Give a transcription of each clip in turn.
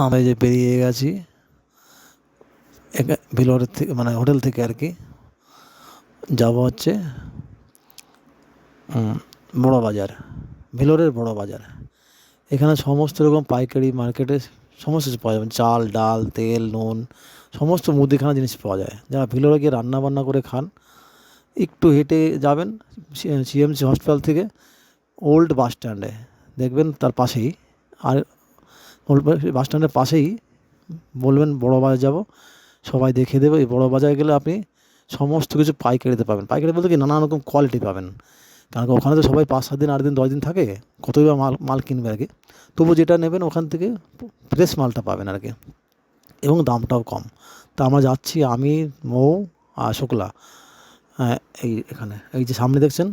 আমরা যে বেরিয়ে গেছি। ভিলোরের থেকে মানে হোটেল থেকে আর কি। যাব হচ্ছে বড় বাজার। ভিলোরের বড় বাজার। এখানে সমস্ত রকম পাইকারি মার্কেটে সমস্ত কিছু পাওয়া যাবে। চাল, ডাল, তেল, নুন, সমস্ত মুদিখানা জিনিস পাওয়া যায়। যারা ভিলোরে গিয়ে রান্না বান্না করে খান, একটু হেঁটে যাবেন সিএমসি হসপিটাল থেকে, ওল্ড বাস স্ট্যান্ডে। দেখবেন তার পাশেই। আর বাস স্ট্যান্ডের পাশেই বলবেন বড় বাজার যাব সবাই দেখে দেবে। এই বড় বাজারে গেলে আপনি সমস্ত কিছু পাইকারিতে পাবেন। পাইকারি বলতে কি নানা রকম কোয়ালিটি পাবেন। কারণ ওখানে তো সবাই পাঁচ সাত দিন আট দিন দশ দিন থাকে কতই বা মাল মাল কিনবে আর কি। তবু যেটা নেবেন ওখান থেকে ফ্রেশ মালটা পাবেন আর কি। এবং দামটাও কম। তা আমরা যাচ্ছি আমি মৌ আর শুক্লা। হ্যাঁ, এই এখানে এই যে সামনে দেখছেন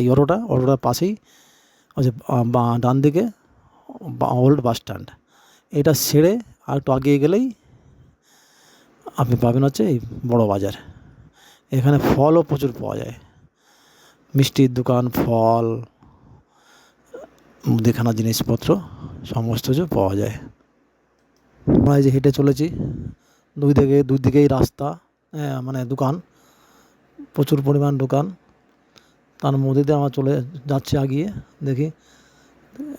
এই অটোটা অটোটার পাশেই ওই যে ডান দিকে ওল্ড বাস স্ট্যান্ড এটা ছেড়ে আর একটু আগিয়ে গেলেই আপনি পাবেন হচ্ছে এই বড় বাজার। এখানে ফলও প্রচুর পাওয়া যায়। মিষ্টির দোকান ফল মুদিখানা জিনিসপত্র সমস্ত কিছু পাওয়া যায়। আমরা এই যে হেঁটে চলেছি দুই দিকে দুই দিকেই রাস্তা হ্যাঁ, মানে দোকান প্রচুর পরিমাণ দোকান। তার মধ্যে দিয়ে আমরা চলে যাচ্ছি আগিয়ে দেখি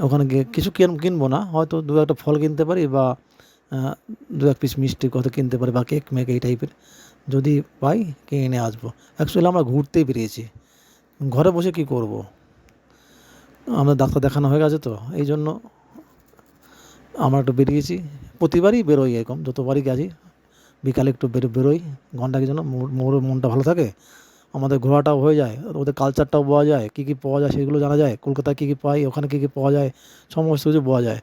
ওখানে গিয়ে কিছু কিন, কিনবো না। হয়তো দু একটা ফল কিনতে পারি বা দু এক পিস মিষ্টি কত কিনতে পারি বা কেক মেক এই টাইপের যদি পাই কিনে নিয়ে আসব। অ্যাকচুয়ালি আমরা ঘুরতেই বেরিয়েছি। ঘরে বসে কি করব? আমরা ডাক্তার দেখানো হয়ে গেছে তো, এই জন্য আমরা একটু বেরিয়েছি। প্রতিবারই বেরোই এরকম, যতবারই গেছি, বিকালে একটু বেরো, বেরোই। ঘন্টাকে জন্য মোর, মনটা ভালো থাকে। আমাদের ঘোরাটাও হয়ে যায়, ওদের কালচারটাও পাওয়া যায়, কী কী পাওয়া যায় সেগুলো জানা যায়, কলকাতায় কী কী পাই, ওখানে কী কী পাওয়া যায়, সমস্ত কিছু পাওয়া যায়,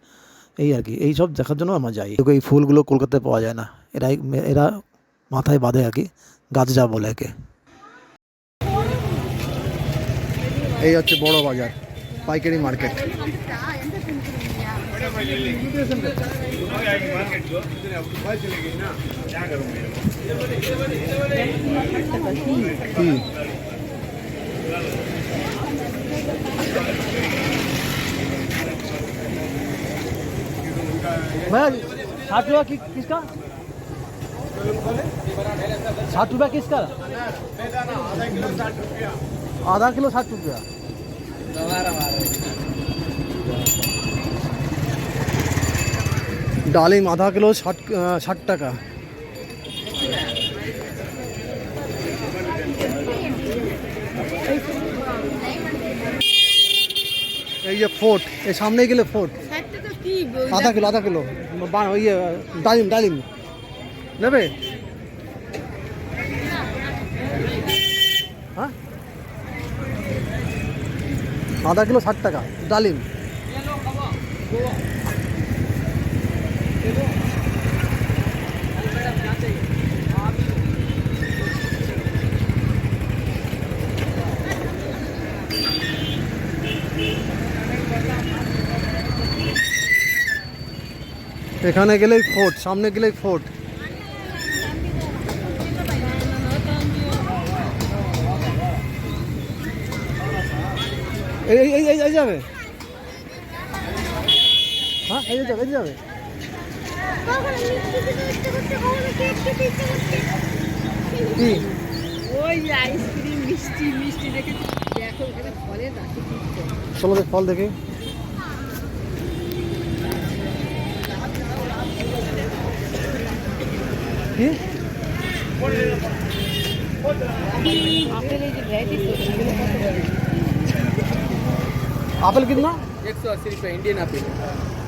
এই আর কি, এই সব দেখার জন্য আমরা যাই। এই ফুলগুলো কলকাতায় পাওয়া যায় না, এরাই, এরা মাথায় বাঁধে আর কি গাছ যা বলে একে। এই হচ্ছে বড় বাজার, পাইকারি মার্কেট। भैया साठ रुपया कि, किसका? साठ रुपया किसका? आधा किलो साठ रुपया। ডালিম আধা কিলো ষাট ষাট টাকা। এই যে ফোর্ট এই সামনে গেলে ফোর্ট। আধা কিলো আধা কিলো। বা- ইয়ে ডালিম ডালিম। নেবে? হ্যাঁ? আধা কিলো ষাট টাকা ডালিম। এখানে গেলেই ফোর্ট সামনে গেলেই ফোর্ট এই এই এই এই- এই যাবে হ্যাঁ এই যে যাবে এই যে যাবে কি ওই আইসক্রিম মিষ্টি মিষ্টি দেখে দেখো ওখানে ফলের রাখি দিচ্ছে চলো দেখ ফল দেখি কি আপেল এই যে ভ্যারাইটি সেগুলো আপেল कितना एक सौ अस्सी रुपये इंडियन एप्पल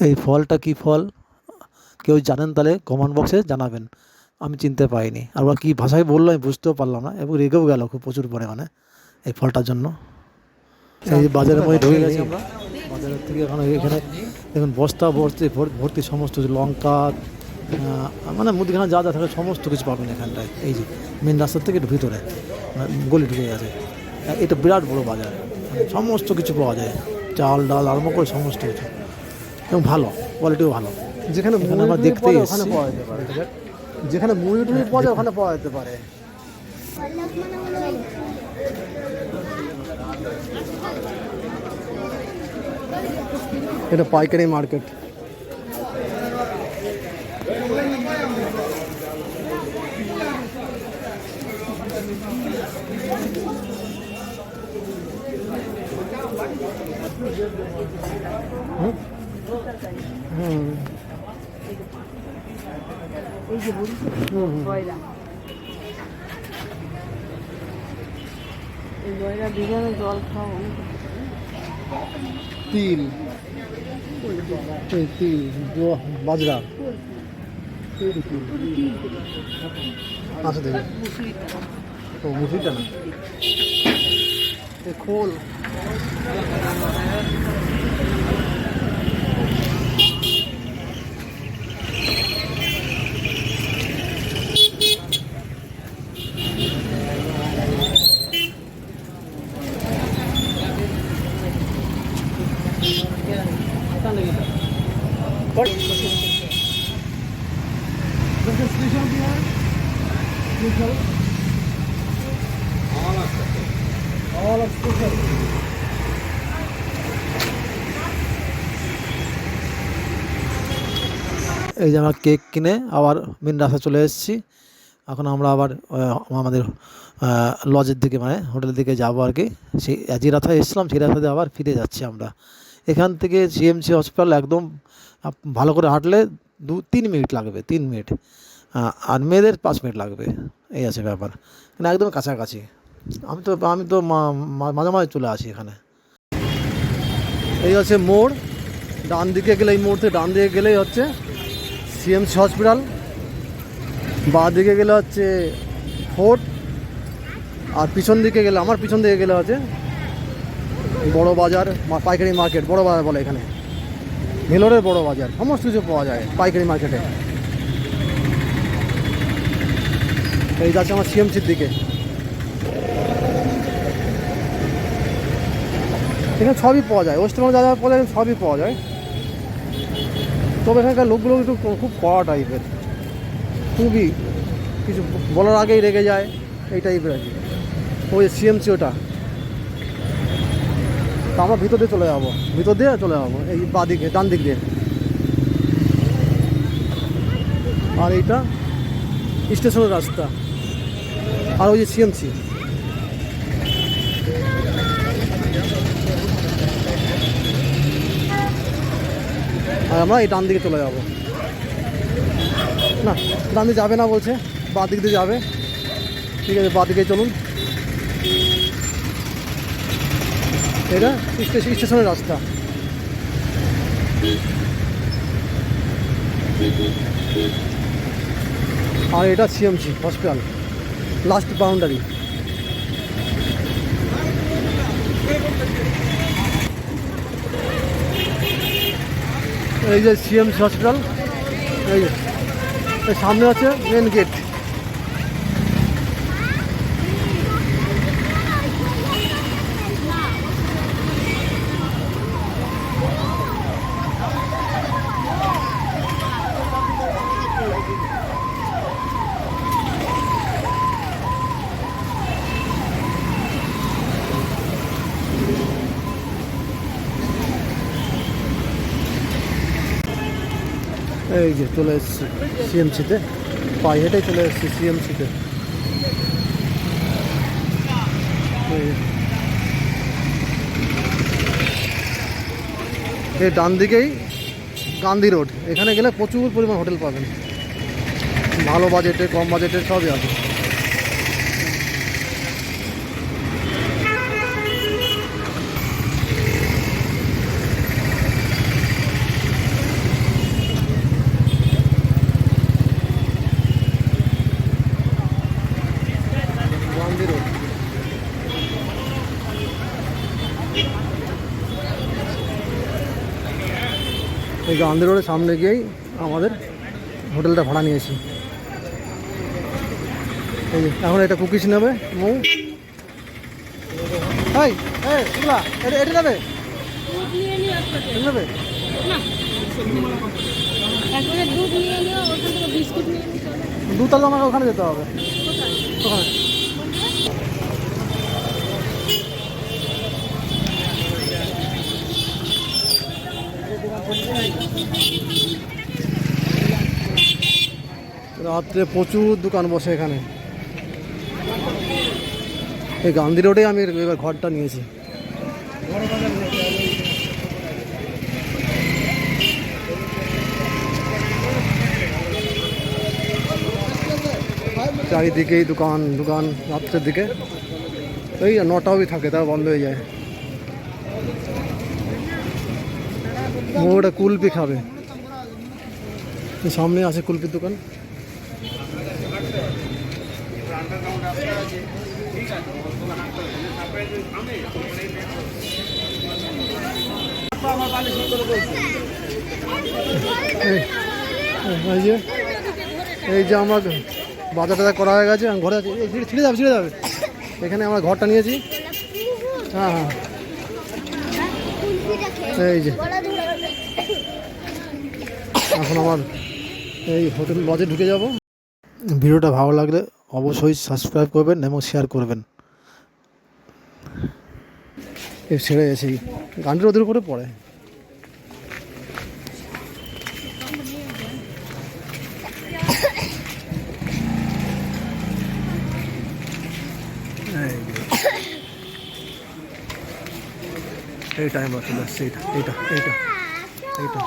এই ফলটা কি ফল? কেউ জানেন তাহলে কমেন্ট বক্সে জানাবেন। আমি চিনতে পাইনি। আর ওরা কী ভাষায় বলল আমি বুঝতেও পারলাম না। এবং রেগেও গেল খুব প্রচুর পরিমাণে এই ফলটার জন্য। এই বাজারের মধ্যে ঢুকে গেছি আমরা। বাজারের থেকে এখন এখানে দেখুন বস্তা ভর্তি ভর- ভর্তি সমস্ত লঙ্কা মানে মুদিখানা যা যা থাকে সমস্ত কিছু পাবেন এখানটায়। এই যে মেন রাস্তার থেকে ভিতরে মানে গলি ঢুকে গেছে। এটা বিরাট বড় বাজার। মানে সমস্ত কিছু পাওয়া যায়। চাল, ডাল আরম্ভ করে সমস্ত কিছু। এবং ভালো কোয়ালিটিও ভালো। যেখানে এখানে আমরা দেখতেই দেখতে ওখানে এসেছি। পাওয়া যেতে পারে। যেখানে মুড়ি টুড়ি পাওয়া যায় ওখানে পাওয়া যেতে পারে। এটা পাইকারি মার্কেট। হুম? এই যে বলি গয়রা এই গয়রা বিরিয়ানি জল খাওয়া তিল। তিল বাজরা। আচ্ছা দেখি। ও মুসুরিটা না? খোল। এই যে আমরা কেক কিনে আবার মেন রাস্তা চলে এসেছি। এখন আমরা আবার আমাদের লজের দিকে মানে হোটেলের দিকে যাব আর কি। সেই, যে রাস্তায় এসেছিলাম, সেই রাস্তাতে আবার ফিরে যাচ্ছি আমরা। এখান থেকে সিএমসি হসপিটাল একদম ভালো করে হাঁটলে দু, তিন মিনিট লাগবে, তিন মিনিট। আর মেয়েদের পাঁচ মিনিট লাগবে, এই আছে ব্যাপার। মানে একদম কাছাকাছি। আমি তো আমি তো মাঝে মাঝে চলে আসি এখানে। এই হচ্ছে মোড়। ডান দিকে গেলে এই থেকে ডান দিকে গেলেই হচ্ছে সিএমসি হসপিটাল। বাঁ দিকে গেলে হচ্ছে ফোর্ট। আর পিছন দিকে গেলে, আমার পিছন দিকে গেলে হচ্ছে বড় বাজার পাইকারি মার্কেট, বড় বাজার বলে এখানে। ভেলোরের বড় বাজার, সমস্ত কিছু পাওয়া যায় পাইকারি মার্কেটে। এই যাচ্ছে আমার সিএমসির দিকে। এখানে সবই পাওয়া যায় ওয়েস্টবেঙ্গল যা যা পাওয়া যায় সবই পাওয়া যায়। তবে এখানকার লোকগুলো একটু খুব কড়া টাইপের। খুবই কিছু বলার আগেই রেগে যায়, এই টাইপের আর কি। ওই সিএমসি ওটা। তা আমরা ভিতর দিয়ে চলে যাব। ভিতর দিয়ে চলে যাব, এই বাঁ দিকে, ডান দিক দিয়ে। আর এইটা স্টেশনের রাস্তা। আর ওই যে সিএমসি। আর আমরা এই ডান দিকে চলে যাব। না, ডান দিকে যাবে না বলছে, বাঁ দিক দিয়ে যাবে। ঠিক আছে, বাঁ দিকে চলুন। এটা স্টেশন স্টেশনের রাস্তা। আর এটা সিএমসি হসপিটাল লাস্ট বাউন্ডারি এই যে সিএমসি হসপিটাল এই যে সামনে আছে মেন গেট এই যে চলে এসেছি সিএমসিতে পায়ে হেঁটেই চলে এসেছি সিএমসিতে এই ডান দিকেই গান্ধী রোড। এখানে গেলে প্রচুর পরিমাণ হোটেল পাবেন। ভালো বাজেটে কম বাজেটে সবই আছে গান্ধী রোড এই গান্ধী রোডের সামনে গিয়েই আমাদের হোটেলটা ভাড়া নিয়েছি। এই যে, এখন এটা কুকিজ নেবে মৌ। এই এটা এটা নেবে? নেবে? আমাকে ওখানে যেতে হবে। ওখানে। রাত্রে প্রচুর দোকান বসে এখানে। এই গান্ধী রোডে আমি এবার ঘরটা নিয়েছি। চারিদিকেই দোকান দোকান রাত্রের দিকে। ওই নটাও থাকে তার বন্ধ হয়ে যায়। মোটা কুলপি খাবে। সামনে আছে কুলপির দোকান। এই- যে আমার বাজার টাজার করা হয়ে গেছে ঘরে আছি। ছিঁড়ে যাবে ছিঁড়ে যাবে। এখানে আমরা ঘরটা নিয়েছি। হ্যাঁ হ্যাঁ। এই যে এখন আমার এই হোটেল লজে ঢুকে যাব। ভিডিওটা ভালো লাগলে অবশ্যই সাবস্ক্রাইব করবেন এবং শেয়ার করবেন। ছেড়ে গেছি গানটির ওদের উপরে পড়ে। এই চলে আসছি এইটা এইটা এইটা এইটা।